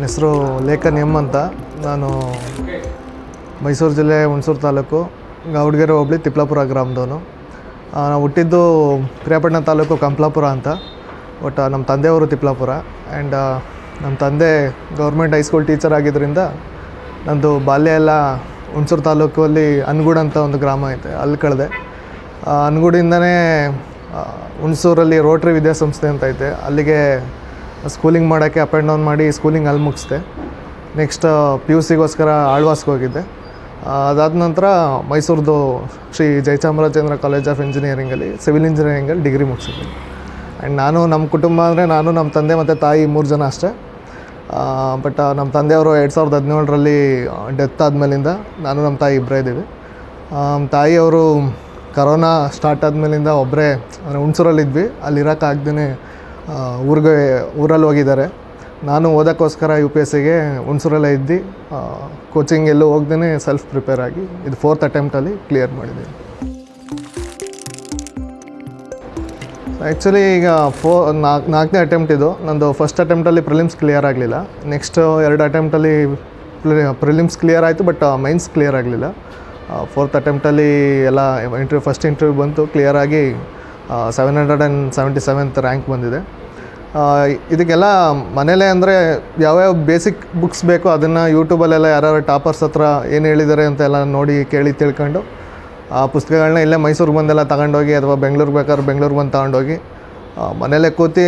ನನ್ನ ಹೆಸರು ಲೇಖನ್ ಎಂ ಅಂತ. ನಾನು ಮೈಸೂರು ಜಿಲ್ಲೆ ಹುಣಸೂರು ತಾಲೂಕು ಗೌಡ್ಗೆರೆ ಹೋಬಳಿ ತಿಪ್ಲಾಪುರ ಗ್ರಾಮದವನು. ನಾವು ಹುಟ್ಟಿದ್ದು ಪ್ರಿಯಾಪಟ್ಟಣ ತಾಲೂಕು ಕಂಪ್ಲಾಪುರ ಅಂತ. ಬಟ್ ನಮ್ಮ ತಂದೆಯವರು ತಿಪ್ಲಾಪುರ. ಆ್ಯಂಡ್ ನಮ್ಮ ತಂದೆ ಗೌರ್ಮೆಂಟ್ ಹೈಸ್ಕೂಲ್ ಟೀಚರ್ ಆಗಿದ್ದರಿಂದ ನಂದು ಬಾಲ್ಯ ಎಲ್ಲ ಹುಣಸೂರು ತಾಲೂಕಲ್ಲಿ ಅನ್ಗೂಡ್ ಅಂತ ಒಂದು ಗ್ರಾಮ ಐತೆ, ಅಲ್ಲಿ ಕಳೆದೆ. ಅನ್ಗೂಡಿಂದನೇ ಹುಣಸೂರಲ್ಲಿ ರೋಟ್ರಿ ವಿದ್ಯಾಸಂಸ್ಥೆ ಅಂತ ಐತೆ. ಅಲ್ಲಿಗೆ ಸ್ಕೂಲಿಂಗ್ ಮಾಡೋಕ್ಕೆ ಅಪ್ ಆ್ಯಂಡ್ ಡೌನ್ ಮಾಡಿ ಸ್ಕೂಲಿಂಗ್ ಅಲ್ಲಿ ಮುಗಿಸ್ದೆ. ನೆಕ್ಸ್ಟ್ ಪಿ ಯು ಸಿಗೋಸ್ಕರ ಆಳ್ವಾಸ್ಗೆ ಹೋಗಿದ್ದೆ. ಅದಾದ ನಂತರ ಮೈಸೂರದು ಶ್ರೀ ಜಯಚಾಮರಾಜೇಂದ್ರ ಕಾಲೇಜ್ ಆಫ್ ಇಂಜಿನಿಯರಿಂಗಲ್ಲಿ ಸಿವಿಲ್ ಇಂಜಿನಿಯರಿಂಗಲ್ಲಿ ಡಿಗ್ರಿ ಮುಗಿಸಿದ್ದೆ. ಆ್ಯಂಡ್ ನಾನು ನಮ್ಮ ಕುಟುಂಬ ಅಂದರೆ ನಾನು, ನಮ್ಮ ತಂದೆ ಮತ್ತು ತಾಯಿ ಮೂರು ಜನ ಅಷ್ಟೇ. ಬಟ್ ನಮ್ಮ ತಂದೆಯವರು ಎರಡು ಸಾವಿರದ ಹದಿನೇಳರಲ್ಲಿ ಡೆತ್ ಆದಮೇಲಿಂದ ನಾನು, ನಮ್ಮ ತಾಯಿ ಇಬ್ಬರೇ ಇದ್ದೀವಿ. ತಾಯಿಯವರು ಕರೋನಾ ಸ್ಟಾರ್ಟ್ ಆದಮೇಲಿಂದ ಒಬ್ಬರೇ ಅಂದರೆ ಹುಣಸೂರಲ್ಲಿದ್ವಿ. ಅಲ್ಲಿ ಇರೋಕ್ಕಾಗ್ದೇ ಊರಿಗೆ, ಊರಲ್ಲಿ ಹೋಗಿದ್ದಾರೆ. ನಾನು ಓದೋಕ್ಕೋಸ್ಕರ ಯು ಪಿ ಎಸ್ ಸಿಗೆ ಹುಣಸೂರಲ್ಲೇ ಇದ್ದು. ಕೋಚಿಂಗ್ ಎಲ್ಲೂ ಹೋಗ್ದೇ ಸೆಲ್ಫ್ ಪ್ರಿಪೇರ್ ಆಗಿ ಇದು ಫೋರ್ತ್ ಅಟೆಂಪ್ಟಲ್ಲಿ ಕ್ಲಿಯರ್ ಮಾಡಿದ್ದೀನಿ ಆ್ಯಕ್ಚುಲಿ ಈಗ ಫೋ ನಾಲ್ಕು, ನಾಲ್ಕನೇ ಅಟೆಂಪ್ಟ್ ಇದು. ನಂದು ಫಸ್ಟ್ ಅಟೆಂಪ್ಟಲ್ಲಿ ಪ್ರಿಲಿಮ್ಸ್ ಕ್ಲಿಯರ್ ಆಗಲಿಲ್ಲ. ನೆಕ್ಸ್ಟ್ ಎರಡು ಅಟೆಂಪ್ಟಲ್ಲಿ ಪ್ರಿಲಿಮ್ಸ್ ಕ್ಲಿಯರ್ ಆಯಿತು ಬಟ್ ಮೈನ್ಸ್ ಕ್ಲಿಯರ್ ಆಗಲಿಲ್ಲ. ಫೋರ್ತ್ ಅಟೆಂಪ್ಟಲ್ಲಿ ಎಲ್ಲ ಇಂಟರ್ವ್ಯೂ ಫಸ್ಟ್ ಇಂಟರ್ವ್ಯೂ ಬಂತು ಕ್ಲಿಯರ್ ಆಗಿ seven hundred and seventy seventh rank ಬಂದಿದೆ. ಇದಕ್ಕೆಲ್ಲ ಮನೇಲೇ ಅಂದರೆ ಯಾವ್ಯಾವ ಬೇಸಿಕ್ ಬುಕ್ಸ್ ಬೇಕೋ ಅದನ್ನು ಯೂಟ್ಯೂಬಲ್ಲೆಲ್ಲ ಯಾರ್ಯಾರು ಟಾಪರ್ಸ್ ಹತ್ರ ಏನು ಹೇಳಿದ್ದಾರೆ ಅಂತ ಎಲ್ಲ ನೋಡಿ ಕೇಳಿ ತಿಳ್ಕೊಂಡು, ಆ ಪುಸ್ತಕಗಳನ್ನ ಇಲ್ಲೇ ಮೈಸೂರಿಗೆ ಬಂದೆಲ್ಲ ತಗೊಂಡೋಗಿ ಅಥವಾ ಬೆಂಗಳೂರಿಗೆ ಬೇಕಾದ್ರೆ ಬೆಂಗಳೂರಿಗೆ ಬಂದು ತಗೊಂಡೋಗಿ ಮನೇಲೇ ಕೂತಿ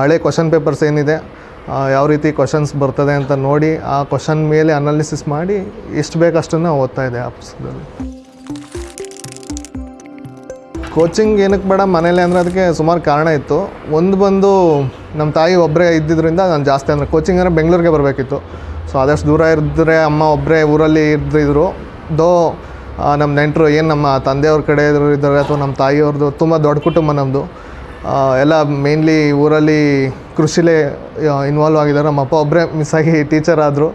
ಹಳೆ ಕ್ವಶನ್ ಪೇಪರ್ಸ್ ಏನಿದೆ ಯಾವ ರೀತಿ ಕ್ವಶನ್ಸ್ ಬರ್ತದೆ ಅಂತ ನೋಡಿ, ಆ ಕ್ವಶನ್ ಮೇಲೆ ಅನಾಲಿಸಿಸ್ ಮಾಡಿ, ಎಷ್ಟು ಬೇಕಷ್ಟನ್ನು ಓದ್ತಾ ಇದೆ ಆ ಪುಸ್ತಕದಲ್ಲಿ. ಕೋಚಿಂಗ್ ಏನಕ್ಕೆ ಬೇಡ? ಮನೇಲಿ ಅಂದರೆ ಅದಕ್ಕೆ ಸುಮಾರು ಕಾರಣ ಇತ್ತು. ಒಂದು ಬಂದು ನಮ್ಮ ತಾಯಿ ಒಬ್ಬರೇ ಇದ್ದಿದ್ದರಿಂದ ನಾನು ಜಾಸ್ತಿ ಅಂದರೆ ಕೋಚಿಂಗ್ ಅಂದರೆ ಬೆಂಗಳೂರಿಗೆ ಬರಬೇಕಿತ್ತು. ಸೊ ಆದಷ್ಟು ದೂರ ಇದ್ದರೆ ಅಮ್ಮ ಒಬ್ಬರೇ ಊರಲ್ಲಿ ಇದ್ದಿದ್ರು. ದೋ ನಮ್ಮ ನೆಂಟರು ಏನು ನಮ್ಮ ತಂದೆಯವ್ರ ಕಡೆ ಇದ್ದಾರೆ ಅಥವಾ ನಮ್ಮ ತಾಯಿಯವ್ರದ್ದು ತುಂಬ ದೊಡ್ಡ ಕುಟುಂಬ ನಮ್ಮದು ಎಲ್ಲ ಮೇನ್ಲಿ ಊರಲ್ಲಿ ಕೃಷಿಲೇ ಇನ್ವಾಲ್ವ್ ಆಗಿದ್ದಾರೆ. ನಮ್ಮ ಅಪ್ಪ ಒಬ್ಬರೇ ಮಿಸ್ ಆಗಿ ಟೀಚರ್ ಆದರು.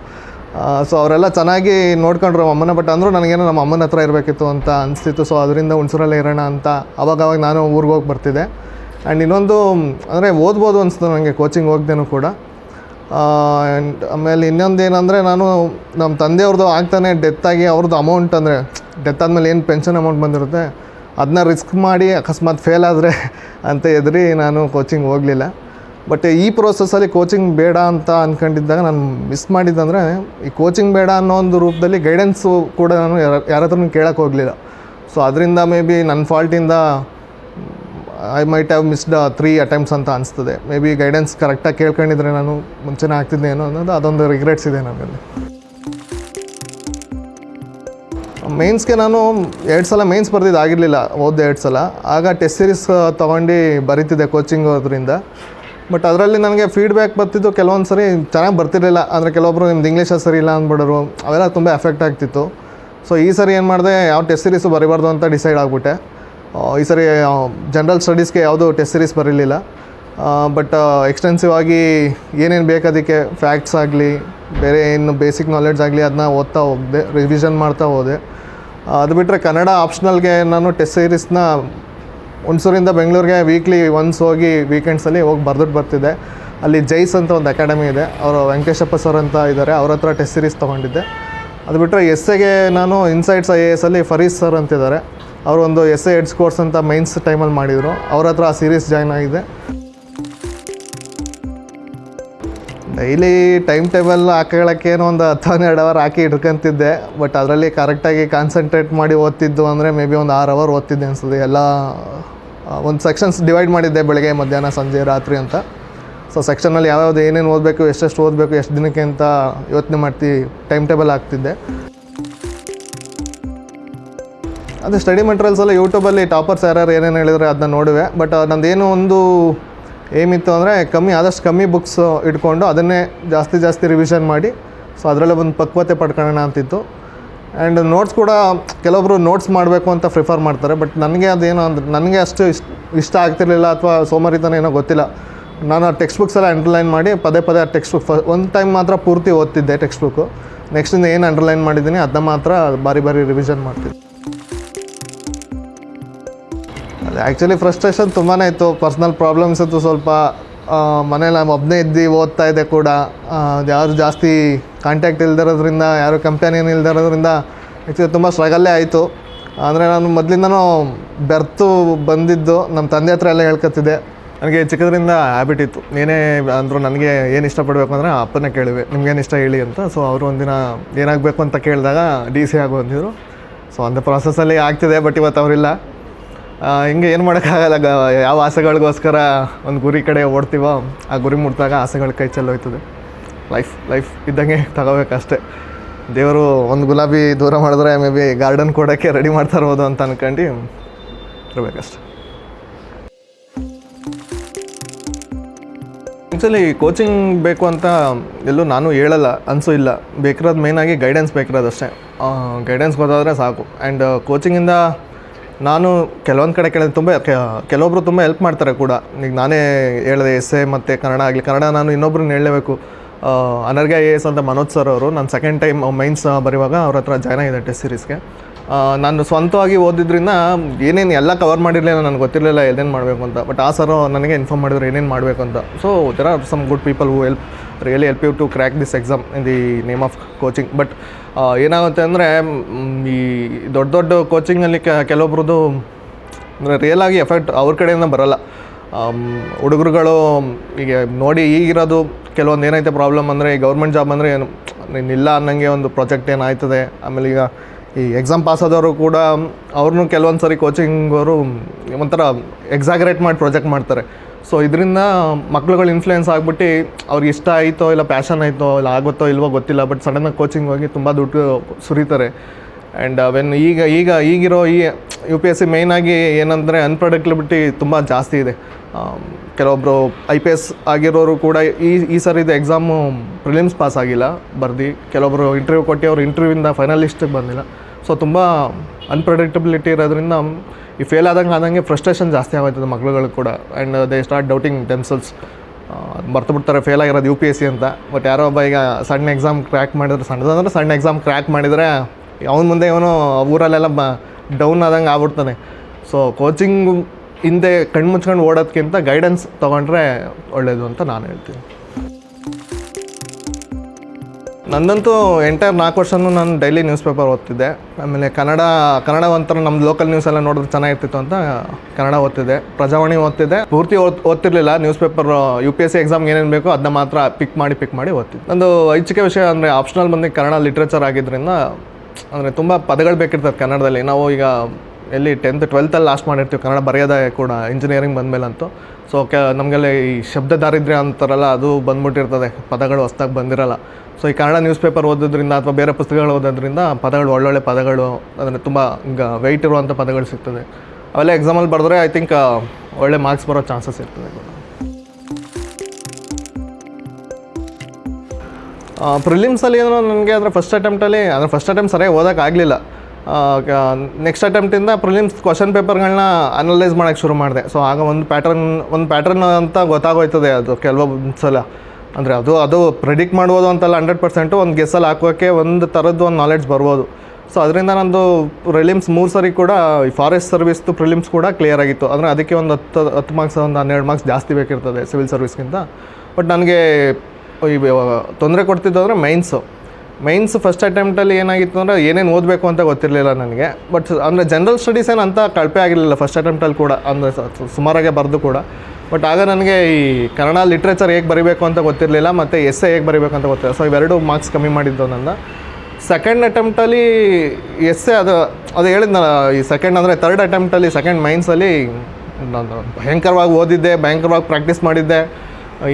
ಸೊ ಅವರೆಲ್ಲ ಚೆನ್ನಾಗಿ ನೋಡ್ಕೊಂಡ್ರು ನಮ್ಮ ಅಮ್ಮನ ಬಟ್ ಅಂದರೂ ನನಗೇನೋ ನಮ್ಮ ಅಮ್ಮನ ಹತ್ರ ಇರಬೇಕಿತ್ತು ಅಂತ ಅನಿಸ್ತಿತ್ತು. ಸೊ ಅದರಿಂದ ಹುಣಸೂರಲ್ಲೇ ಇರೋಣ ಅಂತ ಅವಾಗ ನಾನು ಊರಿಗೆ ಹೋಗಿ ಬರ್ತಿದ್ದೆ. ಆ್ಯಂಡ್ ಇನ್ನೊಂದು, ಅಂದರೆ ಓದ್ಬೋದು ಅನಿಸ್ತು ನನಗೆ ಕೋಚಿಂಗ್ ಹೋಗ್ದೇನು ಕೂಡ. ಆ್ಯಂಡ್ ಆಮೇಲೆ ಇನ್ನೊಂದು ಏನಂದರೆ ನಾನು ನಮ್ಮ ತಂದೆಯವ್ರದ್ದು ಆಗ್ತಾನೆ ಡೆತ್ತಾಗಿ ಅವ್ರದ್ದು ಅಮೌಂಟ್ ಅಂದರೆ ಡೆತ್ ಆದಮೇಲೆ ಏನು ಪೆನ್ಷನ್ ಅಮೌಂಟ್ ಬಂದಿರುತ್ತೆ ಅದನ್ನ ರಿಸ್ಕ್ ಮಾಡಿ ಅಕಸ್ಮಾತ್ ಫೇಲ್ ಆದರೆ ಅಂತ ಎದುರಿ ನಾನು ಕೋಚಿಂಗ್ ಹೋಗಲಿಲ್ಲ. ಬಟ್ ಈ ಪ್ರೋಸೆಸ್ಸಲ್ಲಿ ಕೋಚಿಂಗ್ ಬೇಡ ಅಂತ ಅಂದ್ಕೊಂಡಿದ್ದಾಗ ನಾನು ಮಿಸ್ ಮಾಡಿದ್ದಂದರೆ ಈ ಕೋಚಿಂಗ್ ಬೇಡ ಅನ್ನೋ ಒಂದು ರೂಪದಲ್ಲಿ ಗೈಡೆನ್ಸು ಕೂಡ ನಾನು ಯಾರ ಹತ್ರನೂ ಕೇಳೋಕ್ಕೆ ಹೋಗಲಿಲ್ಲ. ಸೊ ಅದರಿಂದ ಮೇ ಬಿ ನನ್ನ ಫಾಲ್ಟಿಂದ I might have missed three attempts ಅಂತ ಅನಿಸ್ತದೆ. ಮೇ ಬಿ ಗೈಡೆನ್ಸ್ ಕರೆಕ್ಟಾಗಿ ಕೇಳ್ಕೊಂಡಿದ್ರೆ ನಾನು ಮುಂಚೆನೇ ಆಗ್ತಿದ್ದೇನೋ ಅನ್ನೋದು, ಅದೊಂದು ರಿಗ್ರೆಟ್ಸ್ ಇದೆ ನನಗಲ್ಲಿ. ಮೇನ್ಸ್ಗೆ ನಾನು ಎರಡು ಸಲ ಮೇನ್ಸ್ ಬರ್ದಿದ್ದು ಆಗಿರಲಿಲ್ಲ ಓದ್ದೆ ಎರಡು ಸಲ. ಆಗ ಟೆಸ್ಟ್ ಸೀರೀಸ್ ತೊಗೊಂಡು ಬರೀತಿದ್ದೆ ಕೋಚಿಂಗ್ ಅದರಿಂದ ಬಟ್ ಅದರಲ್ಲಿ ನನಗೆ ಫೀಡ್ಬ್ಯಾಕ್ ಬರ್ತಿದ್ದು ಕೆಲವೊಂದು ಸರಿ ಚೆನ್ನಾಗಿ ಬರ್ತಿರಲಿಲ್ಲ. ಅಂದರೆ ಕೆಲವೊಬ್ಬರು ನಿಮ್ದು ಇಂಗ್ಲೀಷ ಸರಿ ಇಲ್ಲ ಅಂದ್ಬಿಡೋರು. ಅವೆಲ್ಲ ತುಂಬ ಎಫೆಕ್ಟ್ ಆಗ್ತಿತ್ತು. ಸೊ ಈ ಸರಿ ಏನು ಮಾಡಿದೆ, ಯಾವ ಟೆಸ್ಟ್ ಸೀರೀಸು ಬರಿಬಾರ್ದು ಅಂತ ಡಿಸೈಡ್ ಆಗಿಬಿಟ್ಟೆ. ಈ ಸರಿ ಜನರಲ್ ಸ್ಟಡೀಸ್ಗೆ ಯಾವುದೂ ಟೆಸ್ಟ್ ಸೀರೀಸ್ ಬರಲಿಲ್ಲ. ಬಟ್ ಎಕ್ಸ್ಟೆನ್ಸಿವ್ ಆಗಿ ಏನೇನು ಬೇಕು ಅದಕ್ಕೆ ಫ್ಯಾಕ್ಟ್ಸ್ ಆಗಲಿ, ಬೇರೆ ಏನು ಬೇಸಿಕ್ ನಾಲೆಡ್ಜ್ ಆಗಲಿ ಅದನ್ನ ಓದ್ತಾ ಹೋಗ್ದೆ ರಿವಿಷನ್ ಮಾಡ್ತಾ ಹೋದೆ. ಅದು ಬಿಟ್ಟರೆ ಕನ್ನಡ ಆಪ್ಷನಲ್ಗೆ ನಾನು ಟೆಸ್ಟ್ ಸೀರೀಸ್ನ ಹುಣಸೂರಿಂದ ಬೆಂಗಳೂರಿಗೆ ವೀಕ್ಲಿ ಒನ್ಸ್ ಹೋಗಿ ವೀಕೆಂಡ್ಸಲ್ಲಿ ಹೋಗಿ ಬರ್ದಿಟ್ಟು ಬರ್ತಿದ್ದೆ. ಅಲ್ಲಿ ಜೈಸ್ ಅಂತ ಒಂದು ಅಕಾಡೆಮಿ ಇದೆ. ಅವರು ವೆಂಕಟೇಶಪ್ಪ ಸರ್ ಅಂತ ಇದ್ದಾರೆ ಅವ್ರ ಹತ್ರ ಟೆಸ್ಟ್ ಸೀರೀಸ್ ತೊಗೊಂಡಿದ್ದೆ. ಅದು ಬಿಟ್ಟರೆ ಎಸ್ ಎಗೆ ನಾನು ಇನ್ಸೈಟ್ಸ್ ಐ ಎ ಎಸ್ ಅಲ್ಲಿ ಫರೀಸ್ ಸರ್ ಅಂತಿದ್ದಾರೆ. ಅವರು ಒಂದು ಎಸ್ ಎ ಎಡ್ಸ್ ಕೋರ್ಸ್ ಅಂತ ಮೈನ್ಸ್ ಟೈಮಲ್ಲಿ ಮಾಡಿದರು. ಅವ್ರ ಹತ್ರ ಆ ಸೀರೀಸ್ ಜಾಯ್ನ್ ಆಗಿದೆ. ಡೈಲಿ ಟೈಮ್ ಟೇಬಲ್ ಹಾಕೊಳ್ಳೋಕ್ಕೇನೋ ಒಂದು ಹತ್ತು ಹನ್ನೆರಡು ಅವರ್ ಹಾಕಿ ಇಟ್ಕೊಂತಿದ್ದೆ. ಬಟ್ ಅದರಲ್ಲಿ ಕರೆಕ್ಟಾಗಿ ಕಾನ್ಸಂಟ್ರೇಟ್ ಮಾಡಿ ಓದ್ತಿದ್ದು ಅಂದರೆ ಮೇ ಬಿ ಒಂದು ಆರು ಅವರ್ ಓದ್ತಿದ್ದೆ ಅನಿಸ್ತದೆ ಎಲ್ಲ ಒಂದು ಸೆಕ್ಷನ್ಸ್ ಡಿವೈಡ್ ಮಾಡಿದ್ದೆ ಬೆಳಗ್ಗೆ, ಮಧ್ಯಾಹ್ನ, ಸಂಜೆ, ರಾತ್ರಿ ಅಂತ. ಸೊ ಸೆಕ್ಷನಲ್ಲಿ ಯಾವ್ಯಾವ್ದು ಏನೇನು ಓದಬೇಕು, ಎಷ್ಟೆಷ್ಟು ಓದಬೇಕು, ಎಷ್ಟು ದಿನಕ್ಕೆ ಅಂತ ಯೋಚನೆ ಮಾಡ್ತಿ ಟೈಮ್ ಟೇಬಲ್ ಹಾಕ್ತಿದ್ದೆ. ಅದು ಸ್ಟಡಿ ಮೆಟೀರಿಯಲ್ಸ್ ಎಲ್ಲ ಯೂಟ್ಯೂಬಲ್ಲಿ ಟಾಪರ್ಸ್ ಯಾರ್ಯಾರು ಏನೇನು ಹೇಳಿದರೆ ಅದನ್ನ ನೋಡುವೆ. ಬಟ್ ನಂದೇನು ಒಂದು ಏಮಿತ್ತು ಅಂದರೆ ಕಮ್ಮಿ, ಆದಷ್ಟು ಕಮ್ಮಿ ಬುಕ್ಸ್ ಇಟ್ಕೊಂಡು ಅದನ್ನೇ ಜಾಸ್ತಿ ಜಾಸ್ತಿ ರಿವಿಷನ್ ಮಾಡಿ ಸೊ ಅದರಲ್ಲೇ ಒಂದು ಪಕ್ವತೆ ಪಡ್ಕೊಳ್ಳೋಣ ಅಂತಿತ್ತು. ಆ್ಯಂಡ್ ನೋಟ್ಸ್ ಕೂಡ ಕೆಲವೊಬ್ಬರು ನೋಟ್ಸ್ ಮಾಡಬೇಕು ಅಂತ ಪ್ರಿಫರ್ ಮಾಡ್ತಾರೆ ಬಟ್ ನನಗೆ ಅದೇನೋ ಅಂದರೆ ನನಗೆ ಅಷ್ಟು ಇಷ್ಟ ಇಷ್ಟ ಆಗ್ತಿರ್ಲಿಲ್ಲ ಅಥವಾ ಸೋಮಾರಿತನ ಏನೋ ಗೊತ್ತಿಲ್ಲ. ನಾನು ಆ ಟೆಕ್ಸ್ಟ್ ಬುಕ್ಸ್ ಎಲ್ಲ ಅಂಡರ್ಲೈನ್ ಮಾಡಿ ಪದೇ ಪದೇ ಆ ಟೆಕ್ಸ್ಟ್ ಬುಕ್ ಫ ಒಂದು ಟೈಮ್ ಮಾತ್ರ ಪೂರ್ತಿ ಓದ್ತಿದ್ದೆ ಟೆಕ್ಸ್ಟ್ ಬುಕ್ಕು ನೆಕ್ಸ್ಟಿಂದ ಏನು ಅಂಡರ್ಲೈನ್ ಮಾಡಿದ್ದೀನಿ ಅದನ್ನ ಮಾತ್ರ ಬಾರಿ ಬಾರಿ ರಿವಿಷನ್ ಮಾಡ್ತಿದ್ದೆ ಅದು ಆ್ಯಕ್ಚುಲಿ ಫ್ರಸ್ಟ್ರೇಷನ್ ತುಂಬಾ ಇತ್ತು. ಪರ್ಸ್ನಲ್ ಪ್ರಾಬ್ಲಮ್ಸ್ ಇತ್ತು ಸ್ವಲ್ಪ ಮನೇಲಿ ಒಬ್ಬನೇ ಇದ್ದು, ಓದ್ತಾ ಇದ್ದೆ ಕೂಡ. ಯಾರು ಜಾಸ್ತಿ ಕಾಂಟ್ಯಾಕ್ಟ್ ಇಲ್ದಿರೋದ್ರಿಂದ, ಯಾರು ಕಂಪ್ಯಾನಿಯನ್ ಇಲ್ದಿರೋದ್ರಿಂದ ಆ್ಯಕ್ಚುಲಿ ತುಂಬ ಸ್ಟ್ರಗಲ್ಲೇ ಆಯಿತು. ಅಂದರೆ ನಾನು ಮೊದಲಿಂದನೂ ಬೆರ್ತು ಬಂದಿದ್ದು ನಮ್ಮ ತಂದೆ ಹತ್ರ ಎಲ್ಲ ಹೇಳ್ಕೊತಿದ್ದೆ. ನನಗೆ ಚಿಕ್ಕದ್ರಿಂದ ಹ್ಯಾಬಿಟ್ ಇತ್ತು. ಏನೇ ಅಂದರು ನನಗೆ ಏನು ಇಷ್ಟಪಡಬೇಕು ಅಂದರೆ ಅಪ್ಪನೇ ಕೇಳಿವೆ. ನಿಮ್ಗೇನು ಇಷ್ಟ ಹೇಳಿ ಅಂತ. ಸೊ ಅವರು ಒಂದಿನ ಏನಾಗಬೇಕು ಅಂತ ಕೇಳಿದಾಗ ಡಿ ಸಿ ಆಗು ಅಂದಿದ್ರು ಸೊ ಅಂಥ ಪ್ರಾಸೆಸ್ಸಲ್ಲಿ ಆಗ್ತಿದೆ ಬಟ್ ಇವತ್ತು ಅವರಿಲ್ಲ. ಹಿಂಗೆ ಏನು ಮಾಡೋಕ್ಕಾಗಲ್ಲ ಗ, ಯಾವ ಆಸೆಗಳಿಗೋಸ್ಕರ ಒಂದು ಗುರಿ ಕಡೆ ಓಡ್ತೀವೋ ಆ ಗುರಿ ಮುಟ್ಟಿದಾಗ ಆಸೆಗಳ ಕೈ ಚೆಲ್ಲೋಯ್ತದೆ. ಲೈಫ್ ಲೈಫ್ ಇದ್ದಂಗೆ ತಗೋಬೇಕಷ್ಟೇ. ದೇವರು ಒಂದು ಗುಲಾಬಿ ದೂರ ಮಾಡಿದ್ರೆ ಮೇ ಬಿ ಗಾರ್ಡನ್ ಕೊಡೋಕ್ಕೆ ರೆಡಿ ಮಾಡ್ತಾ ಇರ್ಬೋದು ಅಂತ ಅನ್ಕೊಂಡು ಇರಬೇಕಷ್ಟೆ. ಆ್ಯಕ್ಚುಲಿ ಕೋಚಿಂಗ್ ಬೇಕು ಅಂತ ಎಲ್ಲೂ ನಾನು ಹೇಳಲ್ಲ, ಅನಿಸು ಇಲ್ಲ. ಬೇಕಿರೋದು ಮೇಯ್ನಾಗಿ ಗೈಡೆನ್ಸ್ ಬೇಕಿರೋದು ಅಷ್ಟೇ ಗೈಡೆನ್ಸ್ ಗೊತ್ತಾದರೆ ಸಾಕು. ಆ್ಯಂಡ್ ಕೋಚಿಂಗಿಂದ ನಾನು ಕೆಲವೊಂದು ಕಡೆ ಕೇಳಿದ್ರೆ ತುಂಬ, ಕೆ- ಕೆಲವೊಬ್ರು ತುಂಬ ಹೆಲ್ಪ್ ಮಾಡ್ತಾರೆ ಕೂಡ. ಈಗ ನಾನೇ ಹೇಳಿದೆ ಎಸ್ ಎ ಮತ್ತು ಕನ್ನಡ ಆಗಲಿ, ಕನ್ನಡ ನಾನು ಇನ್ನೊಬ್ರನ್ನ ಹೇಳಲೇಬೇಕು. ಅನರ್ಗ ಎ ಎಸ್ ಅಂತ ಮನೋಜ್ ಸರ್ ಅವರು, ನಾನು ಸೆಕೆಂಡ್ ಟೈಮ್ ಮೈನ್ಸ್ ಬರೆಯುವಾಗ ಅವ್ರ ಹತ್ರ ಜಾಯ್ನ್ ಆಗಿದೆ ಟೆಸ್ಟ್ ಸೀರೀಸ್ಗೆ ನಾನು ಸ್ವಂತವಾಗಿ ಓದಿದ್ರಿಂದ ಏನೇನು ಎಲ್ಲ ಕವರ್ ಮಾಡಿರಲಿಲ್ಲ ನನಗೆ ಗೊತ್ತಿರಲಿಲ್ಲ ಏನೇನು ಮಾಡಬೇಕು ಅಂತ. ಬಟ್ ಆ ಸರ್ ನನಗೆ ಇನ್ಫಾರ್ಮ್ ಮಾಡಿದ್ರು ಏನೇನು ಮಾಡಬೇಕು ಅಂತ. So there are some good people who help really help you to crack this exam in the name of coaching but ಏನಾಗುತ್ತೆ ಅಂದರೆ ಈ ದೊಡ್ಡ ದೊಡ್ಡ ಕೋಚಿಂಗಲ್ಲಿ ಕೆಲವೊಬ್ರದ್ದು ಅಂದರೆ ರಿಯಲ್ ಆಗಿ ಎಫೆಕ್ಟ್ ಅವ್ರ ಕಡೆಯಿಂದ ಬರೋಲ್ಲ. ಹುಡುಗರುಗಳು ಈಗ ನೋಡಿ ಈಗಿರೋದು ಕೆಲವೊಂದು ಏನೈತೆ ಪ್ರಾಬ್ಲಮ್ ಅಂದರೆ, ಈ ಗೌರ್ಮೆಂಟ್ ಜಾಬ್ ಅಂದರೆ ಏನು ಇಲ್ಲ ಅನ್ನಂಗೆ ಒಂದು ಪ್ರಾಜೆಕ್ಟ್ ಏನಾಯ್ತದೆ ಆಮೇಲೆ ಈಗ ಈ ಎಕ್ಸಾಮ್ ಪಾಸ್ ಆದವರು ಕೂಡ ಅವ್ರನ್ನೂ ಕೆಲವೊಂದು ಸರಿ ಕೋಚಿಂಗ್ ಅವರು ಒಂಥರ ಎಕ್ಸಾಗ್ರೇಟ್ ಮಾಡಿ ಪ್ರಾಜೆಕ್ಟ್ ಮಾಡ್ತಾರೆ. ಸೊ ಇದರಿಂದ ಮಕ್ಳುಗಳು ಇನ್ಫ್ಲೂಯೆನ್ಸ್ ಆಗಿಬಿಟ್ಟು ಅವ್ರಿಗೆ ಇಷ್ಟ ಆಯಿತೋ ಇಲ್ಲ ಪ್ಯಾಷನ್ ಆಯಿತೋ ಇಲ್ಲ ಆಗುತ್ತೋ ಇಲ್ವೋ ಗೊತ್ತಿಲ್ಲ ಬಟ್ ಸಡನ್ನಾಗಿ ಕೋಚಿಂಗ್ ಹೋಗಿ ತುಂಬ ದುಡ್ಡು ಸುರಿತಾರೆ. ಆ್ಯಂಡ್ ವೆನ್ ಈಗ ಈಗ ಈಗಿರೋ ಈ ಯು ಪಿ ಎಸ್ ಸಿ ಮೇಯ್ನಾಗಿ ಏನಂದರೆ ಅನ್ಪ್ರೊಡಕ್ಟಿಬಿಲಿಟಿ ತುಂಬ ಜಾಸ್ತಿ ಇದೆ. ಆಮ್, ಕೆಲವೊಬ್ಬರು ಐ ಪಿ ಎಸ್ ಆಗಿರೋರು ಕೂಡ ಈ ಈ ಸರಿದು ಎಕ್ಸಾಮು ಪ್ರಿಲಿಮ್ಸ್ ಪಾಸ್ ಆಗಿಲ್ಲ ಬರ್ದು. ಕೆಲವೊಬ್ಬರು ಇಂಟರ್ವ್ಯೂ ಕೊಟ್ಟು ಅವ್ರು ಇಂಟರ್ವ್ಯೂವಿಂದ ಫೈನಲಿಸ್ಟಿಗೆ ಬಂದಿಲ್ಲ. ಸೊ ತುಂಬ ಅನ್ಪ್ರೊಡಕ್ಟಬಿಲಿಟಿ ಇರೋದ್ರಿಂದ ಈ ಫೇಲ್ ಆದಂಗೆ ಆದಂಗೆ ಫ್ರಸ್ಟ್ರೇಷನ್ ಜಾಸ್ತಿ ಆಗೋಯ್ತದೆ ಮಕ್ಳುಗಳು ಕೂಡ. And they start doubting themselves ಮರ್ತು ಬಿಡ್ತಾರೆ. ಫೇಲ್ ಆಗಿರೋದು ಯು ಪಿ ಎಸ್ ಸಿ ಅಂತ. ಬಟ್ ಯಾರೋ ಒಬ್ಬ ಈಗ ಸಣ್ಣ ಎಕ್ಸಾಮ್ ಕ್ರ್ಯಾಕ್ ಮಾಡಿದ್ರೆ ಸಣ್ಣದಂದ್ರೆ ಸಣ್ಣ ಎಕ್ಸಾಮ್ ಕ್ರ್ಯಾಕ್ ಮಾಡಿದರೆ ಅವನ ಮುಂದೆ ಇವನು ಊರಲ್ಲೆಲ್ಲ ಬ ಡೌನ್ ಆದಂಗೆ ಆಗ್ಬಿಡ್ತಾನೆ. ಸೊ ಕೋಚಿಂಗ್ ಹಿಂದೆ ಕಣ್ಮುಚ್ಕೊಂಡು ಓಡೋದಕ್ಕಿಂತ ಗೈಡೆನ್ಸ್ ತೊಗೊಂಡ್ರೆ ಒಳ್ಳೆಯದು ಅಂತ ನಾನು ಹೇಳ್ತೀನಿ. ನಂದಂತೂ ಎಂಟೈರ್ ನಾಲ್ಕು ವರ್ಷನೂ ನಾನು ಡೈಲಿ ನ್ಯೂಸ್ ಪೇಪರ್ ಓದ್ತಿದ್ದೆ. ಆಮೇಲೆ ಕನ್ನಡ ಕನ್ನಡ ಒಂಥರ ನಮ್ಮ ಲೋಕಲ್ ನ್ಯೂಸ್ ಎಲ್ಲ ನೋಡಿದ್ರೆ ಚೆನ್ನಾಗಿರ್ತಿತ್ತು ಅಂತ ಕನ್ನಡ ಓದ್ತಿದ್ದೆ. ಪ್ರಜಾವಾಣಿ ಓದ್ತಿದ್ದೆ. ಪೂರ್ತಿ ಓದ್, ಓದ್ತಿರ್ಲಿಲ್ಲ. News paper U P S C ಎಕ್ಸಾಮ್ಗೆ ಏನೇನು ಬೇಕೋ ಅದನ್ನ ಮಾತ್ರ ಪಿಕ್ ಮಾಡಿ ಪಿಕ್ ಮಾಡಿ ಓದ್ತಿದ್ದೆ. ನಂದು ಐಚ್ಛಿಕ ವಿಷಯ ಅಂದರೆ ಆಪ್ಷನಲ್ ಬಂದು ಕನ್ನಡ ಲಿಟ್ರೇಚರ್ ಆಗಿದ್ದರಿಂದ ಅಂದರೆ ತುಂಬ ಪದಗಳು ಬೇಕಿರ್ತದೆ ಕನ್ನಡದಲ್ಲಿ. ನಾವು ಈಗ ಎಲ್ಲಿ ಟೆಂತ್ ಟ್ವೆಲ್ತಲ್ಲಿ ಲಾಸ್ಟ್ ಮಾಡಿರ್ತೀವಿ. ಕನ್ನಡ ಬರೆಯೋದೇ ಕೂಡ ಇಂಜಿನಿಯರಿಂಗ್ ಬಂದಮೇಲಂತೂ. ಸೊ ಕೆ, ನಮಗೆಲ್ಲ ಈ ಶಬ್ದ ದಾರಿದ್ರ್ಯ ಅಂತಾರಲ್ಲ, ಅದು ಬಂದ್ಬಿಟ್ಟಿರ್ತದೆ. ಪದಗಳು ಹೊಸ್ದಾಗಿ ಬಂದಿರಲ್ಲ. ಸೊ ಈ ಕನ್ನಡ ನ್ಯೂಸ್ ಪೇಪರ್ ಓದೋದ್ರಿಂದ ಅಥವಾ ಬೇರೆ ಪುಸ್ತಕಗಳು ಓದೋದ್ರಿಂದ ಪದಗಳು, ಒಳ್ಳೊಳ್ಳೆ ಪದಗಳು ಅಂದರೆ ತುಂಬ ಈಗ ವೆಯ್ಟ್ ಇರುವಂಥ ಪದಗಳು ಸಿಗ್ತದೆ. ಅವೆಲ್ಲ ಎಕ್ಸಾಮಲ್ಲಿ ಬರೆದ್ರೆ ಐ ಥಿಂಕ್ ಒಳ್ಳೆ ಮಾರ್ಕ್ಸ್ ಬರೋ ಚಾನ್ಸಸ್ ಇರ್ತದೆ. ಪ್ರಿಲಿಮ್ಸಲ್ಲಿ ಏನೋ ನನಗೆ ಅಂದರೆ ಫಸ್ಟ್ ಅಟೆಂಪ್ಟಲ್ಲಿ ಅಂದರೆ ಫಸ್ಟ್ ಅಟೆಂಪ್ಟ್ ಸರಿಯಾಗಿ ಓದೋಕ್ಕಾಗಲಿಲ್ಲ ನೆಕ್ಸ್ಟ್ ಅಟೆಂಪ್ಟಿಂದ ಪ್ರಿಲಿಮ್ಸ್ ಕ್ವಶನ್ ಪೇಪರ್ಗಳನ್ನ ಅನಲೈಸ್ ಮಾಡೋಕ್ಕೆ ಶುರು ಮಾಡಿದೆ. ಸೊ ಆಗ ಒಂದು ಪ್ಯಾಟರ್ನ್ ಒಂದು ಪ್ಯಾಟರ್ನ್ ಅಂತ ಗೊತ್ತಾಗೋಯ್ತದೆ ಅದು ಕೆಲವೊಂದು ಸಲ ಅಂದರೆ ಅದು ಅದು ಪ್ರೆಡಿಕ್ಟ್ ಮಾಡ್ಬೋದು ಅಂತಲ್ಲ ಹಂಡ್ರೆಡ್ ಪರ್ಸೆಂಟು ಒಂದು ಗೆಸ್ಸಲ್ಲಿ ಹಾಕೋಕ್ಕೆ ಒಂದು ಥರದ್ದು ಒಂದು ನಾಲೆಡ್ಜ್ ಬರ್ಬೋದು. ಸೊ ಅದರಿಂದ ನಂದು ಪ್ರಿಲಿಮ್ಸ್ ಮೂರು ಸರಿ ಕೂಡ, ಈ ಫಾರೆಸ್ಟ್ ಸರ್ವಿಸ್ದು ಪ್ರಿಲಿಮ್ಸ್ ಕೂಡ ಕ್ಲಿಯರ್ ಆಗಿತ್ತು. ಅಂದರೆ ಅದಕ್ಕೆ ಒಂದು ಹತ್ತು ಹತ್ತು ಮಾರ್ಕ್ಸ್ ಒಂದು ಹನ್ನೆರಡು ಮಾರ್ಕ್ಸ್ ಜಾಸ್ತಿ ಬೇಕಿರ್ತದೆ ಸಿವಿಲ್ ಸರ್ವಿಸ್ಗಿಂತ ಬಟ್ ನನಗೆ, ಈ ತೊಂದರೆ ಕೊಡ್ತಿದ್ದು ಅಂದರೆ ಮೈನ್ಸು ಮೈನ್ಸ್ ಫಸ್ಟ್ ಅಟೆಂಪ್ಟಲ್ಲಿ ಏನಾಗಿತ್ತು ಅಂದರೆ ಏನೇನು ಓದಬೇಕು ಅಂತ ಗೊತ್ತಿರಲಿಲ್ಲ ನನಗೆ. ಬಟ್ ಅಂದರೆ ಜನರಲ್ ಸ್ಟಡೀಸ್ ಏನಂತ ಅಂತ ಕಳಪೆ ಆಗಿರಲಿಲ್ಲ ಫಸ್ಟ್ ಅಟೆಂಪ್ಟಲ್ಲಿ ಕೂಡ, ಅಂದರೆ ಸುಮಾರಾಗೆ ಬರೆದು ಕೂಡ. ಬಟ್ ಆಗ ನನಗೆ ಈ ಕನ್ನಡ ಲಿಟ್ರೇಚರ್ ಹೇಗೆ ಬರೀಬೇಕು ಅಂತ ಗೊತ್ತಿರಲಿಲ್ಲ, ಮತ್ತು ಎ ಹೇಗೆ ಬರೀಬೇಕು ಅಂತ ಗೊತ್ತಿಲ್ಲ ಸೊ ಇವೆರಡು ಮಾರ್ಕ್ಸ್ ಕಮ್ಮಿ ಮಾಡಿದ್ದು ನನ್ನ ಸೆಕೆಂಡ್ ಅಟೆಂಪ್ಟಲ್ಲಿ ಎಸ್ ಎ ಅದು ಅದು ಹೇಳಿದ್ನಲ್ಲ, ಈ ಸೆಕೆಂಡ್ ಅಂದರೆ ತರ್ಡ್ ಅಟೆಂಪ್ಟಲ್ಲಿ ಸೆಕೆಂಡ್ ಮೈನ್ಸಲ್ಲಿ ನಾನು ಭಯಂಕರವಾಗಿ ಓದಿದ್ದೆ, ಭಯಂಕರವಾಗಿ ಪ್ರಾಕ್ಟೀಸ್ ಮಾಡಿದ್ದೆ.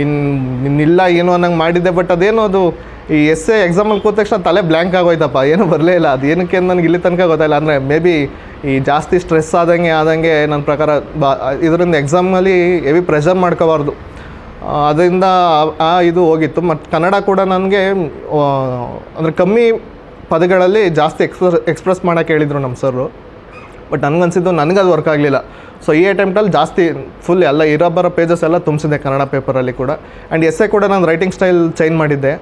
ಇನ್ನು ಇನ್ನಿಲ್ಲ ಏನು ಅನ್ನಂಗೆ ಮಾಡಿದ್ದೆ ಬಟ್ ಅದೇನು ಅದು ಈ ಎಸ್ ಎ ಎಕ್ಸಾಮಲ್ಲಿ ಕೂತ ತಕ್ಷಣ ತಲೆ ಬ್ಲ್ಯಾಂಕ್ ಆಗೋಯ್ತಪ್ಪ. ಏನು ಬರಲೇ ಇಲ್ಲ. ಅದು ಏನಕ್ಕೆ ನನಗೆ ಇಲ್ಲಿ ತನಕ ಗೊತ್ತಾಯಿಲ್ಲ. ಅಂದರೆ ಮೇ ಬಿ ಈ ಜಾಸ್ತಿ ಸ್ಟ್ರೆಸ್ ಆದಂಗೆ ಆದಂಗೆ ನನ್ನ ಪ್ರಕಾರ ಬಾ, ಇದರಿಂದ ಎಕ್ಸಾಮಲ್ಲಿ ಹೆವಿ ಪ್ರೆಷರ್ ಮಾಡ್ಕೋಬಾರ್ದು. ಅದರಿಂದ ಆ- ಇದು ಹೋಗಿತ್ತು. ಮತ್ತು ಕನ್ನಡ ಕೂಡ ನನಗೆ ಅಂದರೆ ಕಮ್ಮಿ ಪದಗಳಲ್ಲಿ ಜಾಸ್ತಿ ಎಕ್ಸ್ಪ್ರೆಸ್ ಎಕ್ಸ್ಪ್ರೆಸ್ ಮಾಡೋಕ್ಕೆ ಹೇಳಿದರು ನಮ್ಮ ಸರು ಬಟ್ ನನಗನ್ಸಿದ್ದು ನನಗೆ ಅದು ವರ್ಕ್ ಆಗಲಿಲ್ಲ. ಸೊ ಈ ಅಟೆಂಪ್ಟಲ್ಲಿ ಜಾಸ್ತಿ ಫುಲ್ ಎಲ್ಲ ಇರೋ ಬರೋ ಪೇಜಸ್ ಎಲ್ಲ ತುಂಬಿಸಿದೆ ಕನ್ನಡ ಪೇಪರಲ್ಲಿ ಕೂಡ. ಆ್ಯಂಡ್ ಎಸ್ಸೆ ಕೂಡ ನಾನು ರೈಟಿಂಗ್ ಸ್ಟೈಲ್ ಚೇಂಜ್ ಮಾಡಿದ್ದೆ.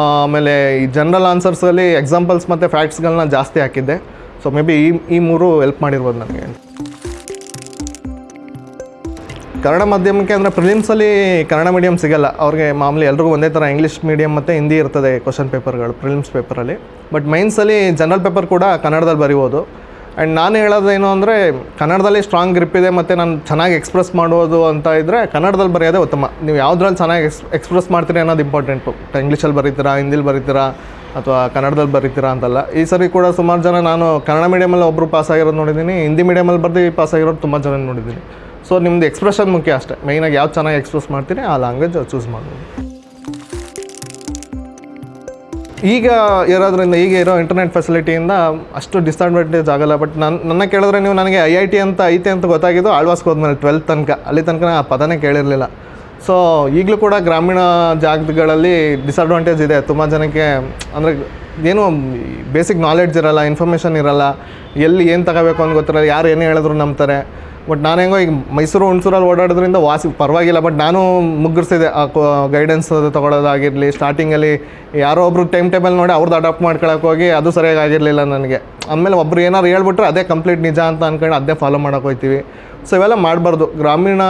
ಆಮೇಲೆ ಈ ಜನರಲ್ ಆನ್ಸರ್ಸಲ್ಲಿ ಎಕ್ಸಾಂಪಲ್ಸ್ ಮತ್ತು ಫ್ಯಾಕ್ಟ್ಸ್ಗಳನ್ನ ಜಾಸ್ತಿ ಹಾಕಿದ್ದೆ. ಸೊ ಮೇ ಬಿ ಈ ಈ ಮೂರು ಹೆಲ್ಪ್ ಮಾಡಿರ್ಬೋದು ನನಗೆ ಕನ್ನಡ ಮಾಧ್ಯಮಕ್ಕೆ ಅಂದರೆ ಪ್ರಿಲಿಮ್ಸಲ್ಲಿ ಕನ್ನಡ ಮೀಡಿಯಮ್ ಸಿಗಲ್ಲ. ಅವ್ರಿಗೆ ಮಾಮೂಲಿ ಎಲ್ರಿಗೂ ಒಂದೇ ಥರ ಇಂಗ್ಲೀಷ್ ಮೀಡಿಯಮ್ ಮತ್ತು ಹಿಂದಿ ಇರ್ತದೆ ಕ್ವಶನ್ ಪೇಪರ್ಗಳು ಪ್ರಿಲಿಮ್ಸ್ ಪೇಪರಲ್ಲಿ ಬಟ್ ಮೈನ್ಸಲ್ಲಿ ಜನರಲ್ ಪೇಪರ್ ಕೂಡ ಕನ್ನಡದಲ್ಲಿ ಬರಿಬೋದು. ಆ್ಯಂಡ್ ನಾನು ಹೇಳೋದೇನು ಅಂದರೆ, ಕನ್ನಡದಲ್ಲಿ ಸ್ಟ್ರಾಂಗ್ ಗ್ರಿಪ್ ಇದೆ ಮತ್ತು ನಾನು ಚೆನ್ನಾಗಿ ಎಕ್ಸ್ಪ್ರೆಸ್ ಮಾಡೋದು ಅಂತ ಇದ್ದರೆ ಕನ್ನಡದಲ್ಲಿ ಬರೆಯೋದೇ ಉತ್ತಮ. ನೀವು ಯಾವುದ್ರಲ್ಲಿ ಚೆನ್ನಾಗಿ ಎಕ್ಸ್ ಎಕ್ಸ್ಪ್ರೆಸ್ ಮಾಡ್ತೀರಿ ಅನ್ನೋದು ಇಂಪಾರ್ಟೆಂಟು ಇಂಗ್ಲೀಷಲ್ಲಿ ಬರೀತೀರಾ, ಹಿಂದಿಲಿ ಬರೀತೀರಾ, ಅಥವಾ ಕನ್ನಡದಲ್ಲಿ ಬರೀತೀರಾ ಅಂತಲ್ಲ. ಈ ಸರಿ ಕೂಡ ಸುಮಾರು ಜನ ನಾನು ಕನ್ನಡ ಮೀಡಿಯಮಲ್ಲಿ ಒಬ್ಬರು ಪಾಸ್ ಆಗಿರೋದು ನೋಡಿದ್ದೀನಿ ಹಿಂದಿ ಮೀಡಿಯಮಲ್ಲಿ ಬರ್ದು ಪಾಸ್ ಆಗಿರೋದು ತುಂಬ ಜನ ನೋಡಿದ್ದೀನಿ ಸೊ ನಿಮ್ದು ಎಕ್ಸ್ಪ್ರೆಷನ್ ಮುಖ್ಯ ಅಷ್ಟೇ. ಮೈನಾಗಿ ಯಾವ್ದು ಚೆನ್ನಾಗಿ ಎಕ್ಸ್ಪ್ರೆಸ್ ಮಾಡ್ತೀರಿ, ಆ ಲ್ಯಾಂಗ್ವೇಜ್ ಚೂಸ್ ಮಾಡ್ಬೋದು. ಈಗ ಇರೋದ್ರಿಂದ ಈಗ ಇರೋ ಇಂಟರ್ನೆಟ್ ಫೆಸಿಲಿಟಿಯಿಂದ ಅಷ್ಟು ಡಿಸ್ಅಡ್ವಾಂಟೇಜ್ ಆಗಲ್ಲ. ಬಟ್ ನನ್ನ ನನ್ನ ಕೇಳಿದ್ರೆ ನೀವು ನನಗೆ ಐ ಐ ಟಿ ಅಂತ ಐತೆ ಅಂತ ಗೊತ್ತಾಗಿದ್ದು ಆಳ್ವಾಸ್ಗೆ ಹೋದ್ಮೇಲೆ ಟ್ವೆಲ್ತ್ ತನಕ. ಅಲ್ಲಿ ತನಕ ಆ ಪದನೇ ಕೇಳಿರಲಿಲ್ಲ. ಸೊ ಈಗಲೂ ಕೂಡ ಗ್ರಾಮೀಣ ಜಾಗಗಳಲ್ಲಿ ಡಿಸ್ಅಡ್ವಾಂಟೇಜ್ ಇದೆ. ತುಂಬ ಜನಕ್ಕೆ ಅಂದರೆ ಏನು ಬೇಸಿಕ್ ನಾಲೆಡ್ಜ್ ಇರಲ್ಲ ಇನ್ಫಾರ್ಮೇಷನ್ ಇರಲ್ಲ. ಎಲ್ಲಿ ಏನು ತಗೋಬೇಕು ಅಂತ ಗೊತ್ತಿರಲ್ಲ. ಯಾರು ಏನೇ ಹೇಳಿದ್ರು ನಂಬ್ತಾರೆ. ಬಟ್ ನಾನು ಹೆಂಗೋ ಈಗ ಮೈಸೂರು, ಹುಣಸೂರಲ್ಲಿ ಓಡಾಡೋದ್ರಿಂದ ವಾಸಿ, ಪರವಾಗಿಲ್ಲ. ಬಟ್ ನಾನು ಮುಗ್ಗಿಸಿದೆ ಆ ಗೈಡೆನ್ಸ್ ತೊಗೊಳೋದಾಗಿರಲಿ ಸ್ಟಾರ್ಟಿಂಗಲ್ಲಿ ಯಾರೋ ಒಬ್ರು ಟೈಮ್ ಟೇಬಲ್ ನೋಡಿ ಅವ್ರದ್ದು ಅಡಾಪ್ಟ್ ಮಾಡ್ಕೊಳಕ್ಕೆ ಹೋಗಿ ಅದು ಸರಿಯಾಗಿ ಆಗಿರಲಿಲ್ಲ ನನಗೆ. ಆಮೇಲೆ ಒಬ್ರು ಏನಾರು ಹೇಳ್ಬಿಟ್ರೆ ಅದೇ ಕಂಪ್ಲೀಟ್ ನಿಜ ಅಂತ ಅಂದ್ಕೊಂಡು ಅದೇ ಫಾಲೋ ಮಾಡೋಕೆ ಹೋಗ್ತೀವಿ ಸೊ ಇವೆಲ್ಲ ಮಾಡಬಾರ್ದು. ಗ್ರಾಮೀಣ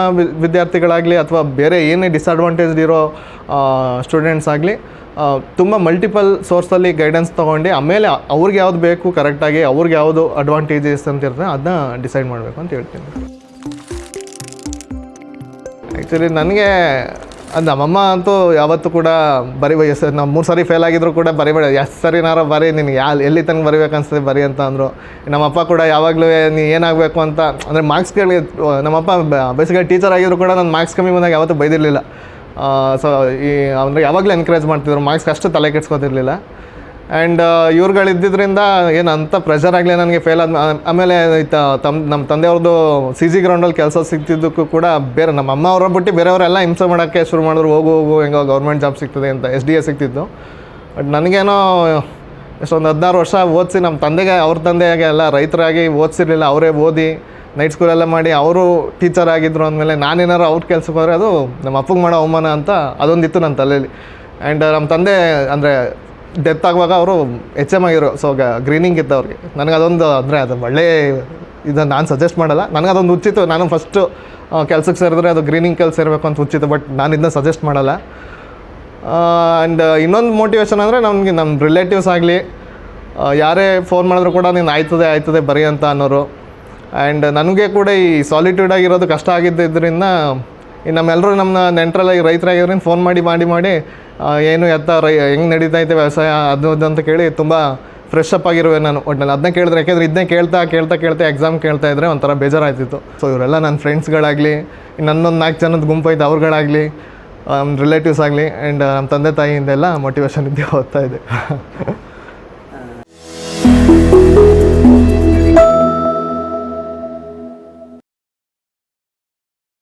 ವಿದ್ಯಾರ್ಥಿಗಳಾಗಲಿ ಅಥವಾ ಬೇರೆ ಏನೇ ಡಿಸ್ಅಡ್ವಾಂಟೇಜ್ ಇರೋ ಸ್ಟೂಡೆಂಟ್ಸ್ ಆಗಲಿ ತುಂಬ ಮಲ್ಟಿಪಲ್ ಸೋರ್ಸಲ್ಲಿ ಗೈಡೆನ್ಸ್ ತೊಗೊಂಡು ಆಮೇಲೆ ಅವ್ರಿಗೆ ಯಾವ್ದು ಬೇಕು ಕರೆಕ್ಟಾಗಿ ಅವ್ರಿಗೆ ಯಾವುದು ಅಡ್ವಾಂಟೇಜಸ್ ಅಂತ ಇರ್ತದೆ ಅದನ್ನ ಡಿಸೈಡ್ ಮಾಡಬೇಕು ಅಂತ ಹೇಳ್ತೀನಿ. ಆ್ಯಕ್ಚುಲಿ ನನಗೆ ಅದು ನಮ್ಮಮ್ಮ ಅಂತೂ ಯಾವತ್ತೂ ಕೂಡ ಬರಿ ಎಸ್, ನಾವು ಮೂರು ಸರಿ ಫೇಲ್ ಆಗಿದ್ರು ಕೂಡ ಬರಿಬೇಡ, ಎಷ್ಟು ಸರಿನಾರ ಬರಿ, ನಿನಗೆ ಯಾ ಎಲ್ಲಿ ತನಕ ಬರಿಬೇಕು ಅನಿಸ್ತದೆ ಬರಿ ಅಂತ ಅಂದರು. ನಮ್ಮಪ್ಪ ಕೂಡ ಯಾವಾಗಲೂ ನೀ ಏನಾಗಬೇಕು ಅಂತ, ಅಂದರೆ ಮಾರ್ಕ್ಸ್ಗಳಿಗೆ ನಮ್ಮಪ್ಪ ಬೇಸಿಗೆ ಟೀಚರ್ ಆಗಿದ್ರು ಕೂಡ ನಾನು ಮಾರ್ಕ್ಸ್ ಕಮ್ಮಿ ಬಂದಾಗ ಯಾವತ್ತೂ ಬೈದಿರಲಿಲ್ಲ. ಸೊ ಈ, ಅಂದರೆ ಯಾವಾಗಲೂ ಎನ್ಕರೇಜ್ ಮಾಡ್ತಿದ್ರು ಮಾರ್ಕ್ಸ್ ಅಷ್ಟು ತಲೆ ಕೆಡ್ಸ್ಕೊತಿರ್ಲಿಲ್ಲ. ಆ್ಯಂಡ್ ಇವ್ರುಗಳಿದ್ದರಿಂದ ಏನು ಅಂಥ ಪ್ರೆಷರ್ ಆಗಲಿ ನನಗೆ ಫೇಲ್ ಆದ ಆಮೇಲೆ ತಮ್ಮ ನಮ್ಮ ತಂದೆಯವ್ರದ್ದು ಸಿ ಜಿ ಗ್ರೌಂಡಲ್ಲಿ ಕೆಲಸ ಸಿಗ್ತಿದ್ದಕ್ಕೂ ಕೂಡ ಬೇರೆ, ನಮ್ಮ ಅಮ್ಮ ಅವರ ಬಿಟ್ಟು ಬೇರೆಯವರೆಲ್ಲ ಹಿಂಸೆ ಮಾಡೋಕ್ಕೆ ಶುರು ಮಾಡಿದ್ರು, ಹೋಗು ಹೋಗು, ಹೆಂಗೋ ಗೌರ್ಮೆಂಟ್ ಜಾಬ್ ಸಿಗ್ತದೆ ಅಂತ ಎಸ್ ಡಿ ಎ ಸಿಗ್ತಿತ್ತು. ಬಟ್ ನನಗೇನೋ ಎಷ್ಟೊಂದು ಹದಿನಾರು ವರ್ಷ ಓದಿಸಿ ನಮ್ಮ ತಂದೆಗೆ, ಅವ್ರ ತಂದೆಗೆ ಎಲ್ಲ ರೈತರಾಗಿ ಓದಿಸಿರಲಿಲ್ಲ, ಅವರೇ ಓದಿ ನೈಟ್ ಸ್ಕೂಲೆಲ್ಲ ಮಾಡಿ ಅವರು ಟೀಚರ್ ಆಗಿದ್ರು ಅಂದಮೇಲೆ ನಾನೇನಾರು ಅವ್ರ ಕೆಲ್ಸಕ್ಕೆ ಹೋದರೆ ಅದು ನಮ್ಮ ಅಪ್ಪಗೆ ಮಾಡೋ ಅವಮಾನ ಅಂತ ಅದೊಂದಿತ್ತು ನನ್ನ ತಲೆಯಲ್ಲಿ ಆ್ಯಂಡ್ ನಮ್ಮ ತಂದೆ ಅಂದರೆ ಡೆತ್ ಆಗುವಾಗ ಅವರು ಎಚ್ ಎಂ ಆಗಿರೋ ಸೊ ಗ್ರೀನಿಂಗ್ ಇತ್ತು ಅವ್ರಿಗೆ ನನಗೆ ಅದೊಂದು ಅಂದರೆ ಅದು ಒಳ್ಳೆ ಇದನ್ನು ನಾನು ಸಜೆಸ್ಟ್ ಮಾಡಲ್ಲ. ನನಗೆ ಅದೊಂದು ಉಚಿತ, ನಾನು ಫಸ್ಟು ಕೆಲಸಕ್ಕೆ ಸೇರಿದ್ರೆ ಅದು ಗ್ರೀನಿಂಗ್ ಕೆಲಸ ಇರಬೇಕು ಅಂತ ಉಚಿತ ಬಟ್ ನಾನು ಇದನ್ನ ಸಜೆಸ್ಟ್ ಮಾಡಲ್ಲ. ಆ್ಯಂಡ್ ಇನ್ನೊಂದು ಮೋಟಿವೇಶನ್ ಅಂದರೆ ನಮಗೆ ನಮ್ಮ ರಿಲೇಟಿವ್ಸ್ ಆಗಲಿ ಯಾರೇ ಫೋನ್ ಮಾಡಿದ್ರು ಕೂಡ ನೀನು ಆಯ್ತದೆ ಆಯ್ತದೆ, ಬರೀ ಅಂತ ಅನ್ನೋರು. ಆ್ಯಂಡ್ ನನಗೆ ಕೂಡ ಈ ಸಾಲಿಟ್ಯೂಡ್ ಆಗಿರೋದು ಕಷ್ಟ ಆಗಿದ್ದರಿಂದ ಈ ನಮ್ಮೆಲ್ಲರೂ ನಮ್ಮ ನೆಂಟರೆಲ್ಲ ಈ ರೈತರಾಗಿರೋದ್ರಿಂದ ಫೋನ್ ಮಾಡಿ ಮಾಡಿ ಮಾಡಿ ಏನು ಎತ್ತ ರೈ, ಹೆಂಗೆ ನಡೀತಾ ಐತೆ ವ್ಯವಸಾಯ ಅದು ಅದು ಅಂತ ಕೇಳಿ ತುಂಬ ಫ್ರೆಶ್ ಅಪ್ ಆಗಿರುವೆ ನಾನು ಒಟ್ಟಿನಲ್ಲಿ ಅದನ್ನೇ ಕೇಳಿದ್ರೆ ಯಾಕೆಂದರೆ ಇದನ್ನೇ ಕೇಳ್ತಾ ಕೇಳ್ತಾ ಕೇಳ್ತಾ ಎಕ್ಸಾಮ್ ಕೇಳ್ತಾ ಇದ್ದರೆ ಒಂಥರ ಬೇಜಾರಾಯ್ತಿತ್ತು. ಸೊ ಇವರೆಲ್ಲ ನನ್ನ ಫ್ರೆಂಡ್ಸ್ಗಳಾಗಲಿ ನನ್ನೊಂದು ನಾಲ್ಕು ಜನದ ಗುಂಪು ಐತೆ ಅವ್ರುಗಳಾಗಲಿ ರಿಲೇಟಿವ್ಸ್ ಆಗಲಿ ಆ್ಯಂಡ್ ನಮ್ಮ ತಂದೆ ತಾಯಿಯಿಂದೆಲ್ಲ ಮೋಟಿವೇಶನ್ ಇದ್ದೇ ಓದ್ತಾ ಇದೆ.